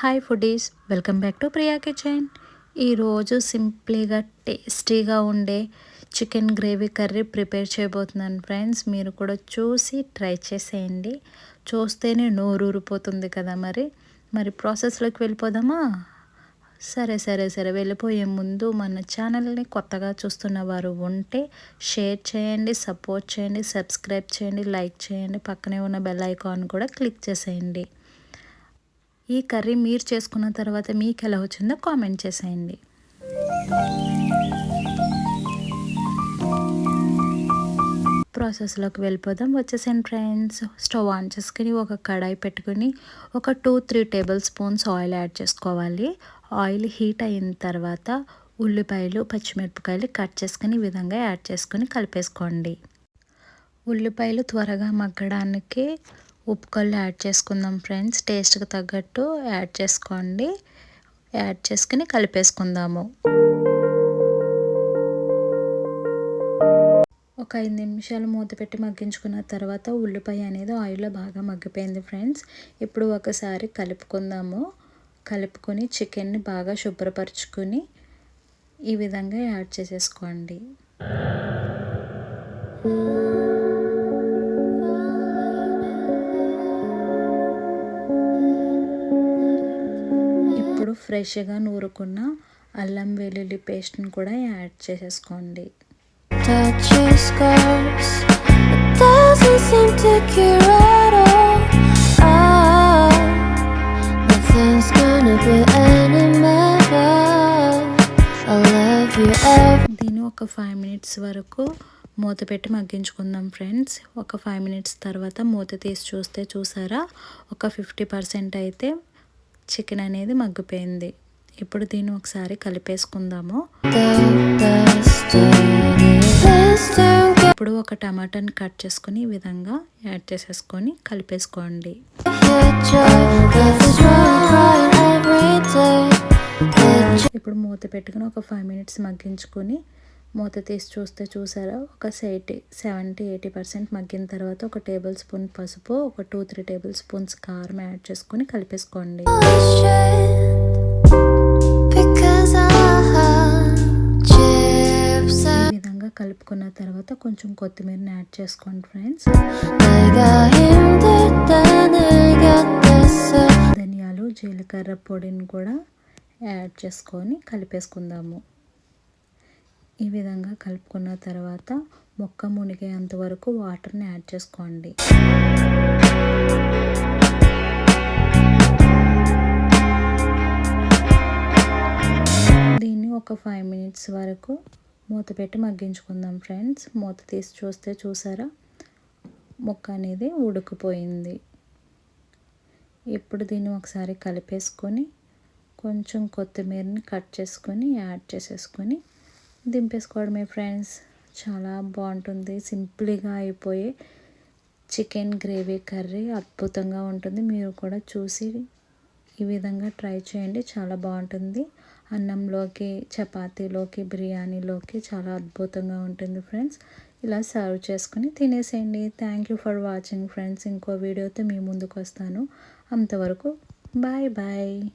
Hi foodies welcome back to Priya kitchen ఈరోజు సింప్లీగా టేస్టీగా ఉండే చికెన్ గ్రేవీ కర్రీ ప్రిపేర్ చేయబోతున్నాను ఫ్రెండ్స్. మీరు కూడా చూసి ట్రై చేసేయండి. చూస్తేనే నోరూరిపోతుంది కదా మరి. మరి ప్రాసెస్లోకి వెళ్ళిపోదామా? సరే సరే సరే. వెళ్ళిపోయే ముందు మన ఛానల్ని కొత్తగా చూస్తున్న వారు ఉంటే షేర్ చేయండి సపోర్ట్ చేయండి సబ్స్క్రైబ్ చేయండి లైక్ చేయండి. పక్కనే ఉన్న బెల్ ఐకాన్ కూడా క్లిక్ చేసేయండి. ఈ కర్రీ మీరు చేసుకున్న తర్వాత మీకు ఎలా వచ్చిందో కామెంట్ చేసేయండి. ప్రాసెస్లోకి వెళ్ళిపోదాం. వచ్చేసాను ఫ్రెండ్స్. స్టవ్ ఆన్ చేసుకుని ఒక కడాయి పెట్టుకుని ఒక two three tablespoons oil add చేసుకోవాలి. ఆయిల్ హీట్ అయిన తర్వాత ఉల్లిపాయలు పచ్చిమిరపకాయలు కట్ చేసుకుని ఈ విధంగా యాడ్ చేసుకొని కలిపేసుకోండి. ఉల్లిపాయలు త్వరగా మగ్గడానికి ఉప్పు కళ్ళు యాడ్ చేసుకుందాం ఫ్రెండ్స్. టేస్ట్కి తగ్గట్టు యాడ్ చేసుకోండి. యాడ్ చేసుకుని కలిపేసుకుందాము. ఒక ఐదు నిమిషాలు మూత పెట్టి మగ్గించుకున్న తర్వాత ఉల్లిపాయ అనేది ఆయిల్లో బాగా మగ్గిపోయింది ఫ్రెండ్స్. ఇప్పుడు ఒకసారి కలుపుకుందాము. కలుపుకొని చికెన్ని బాగా శుభ్రపరచుకొని ఈ విధంగా యాడ్ చేసేసుకోండి. ఫ్రెష్గా నూరుకున్న అల్లం వెల్లుల్లి పేస్ట్ని కూడా యాడ్ చేసేసుకోండి. దీన్ని ఒక ఫైవ్ మినిట్స్ వరకు మూత పెట్టి మగ్గించుకుందాం ఫ్రెండ్స్ ఒక ఫైవ్ మినిట్స్ తర్వాత మూత తీసి చూస్తే చూసారా? ఒక ఫిఫ్టీ పర్సెంట్ అయితే చికెన్ అనేది మగ్గిపోయింది. ఇప్పుడు దీన్ని ఒకసారి కలిపేసుకుందాము. ఇప్పుడు ఒక టమాటాని కట్ చేసుకుని ఈ విధంగా యాడ్ చేసేసుకొని కలిపేసుకోండి. ఇప్పుడు మూత పెట్టుకుని ఒక ఫైవ్ మినిట్స్ మగ్గించుకొని మూత తీసి చూస్తే చూసారా? ఒక ఎయిటీ సెవెంటీ ఎయిటీ పర్సెంట్ మగ్గిన తర్వాత ఒక టేబుల్ స్పూన్ పసుపు ఒక టూ త్రీ టేబుల్ స్పూన్స్ కారం యాడ్ చేసుకొని కలిపేసుకోండి. ఈ విధంగా కలుపుకున్న తర్వాత కొంచెం కొత్తిమీరని యాడ్ చేసుకోండి ఫ్రెండ్స్. ధనియాలు జీలకర్ర పొడిని కూడా యాడ్ చేసుకొని కలిపేసుకుందాము. ఈ విధంగా కలుపుకున్న తర్వాత మొక్క మునిగేంత వరకు వాటర్ని యాడ్ చేసుకోండి. దీన్ని ఒక ఫైవ్ మినిట్స్ వరకు మూత పెట్టి మగ్గించుకుందాం ఫ్రెండ్స్. మూత తీసి చూస్తే చూసారా? మొక్క అనేది ఉడికిపోయింది. ఇప్పుడు దీన్ని ఒకసారి కలిపేసుకొని కొంచెం కొత్తిమీరని కట్ చేసుకొని యాడ్ చేసేసుకొని దింపేసుకోవడమే ఫ్రెండ్స్. చాలా బాగుంటుంది. సింపుల్గా అయిపోయే చికెన్ గ్రేవీ కర్రీ అద్భుతంగా ఉంటుంది. మీరు కూడా చూసి ఈ విధంగా ట్రై చేయండి. చాలా బాగుంటుంది. అన్నంలోకి చపాతీలోకి బిర్యానీలోకి చాలా అద్భుతంగా ఉంటుంది ఫ్రెండ్స్. ఇలా సర్వ్ చేసుకుని తినేసేయండి. Thank you for watching friends. ఇంకో వీడియోతో మీ ముందుకు వస్తాను. అంతవరకు బాయ్ బాయ్.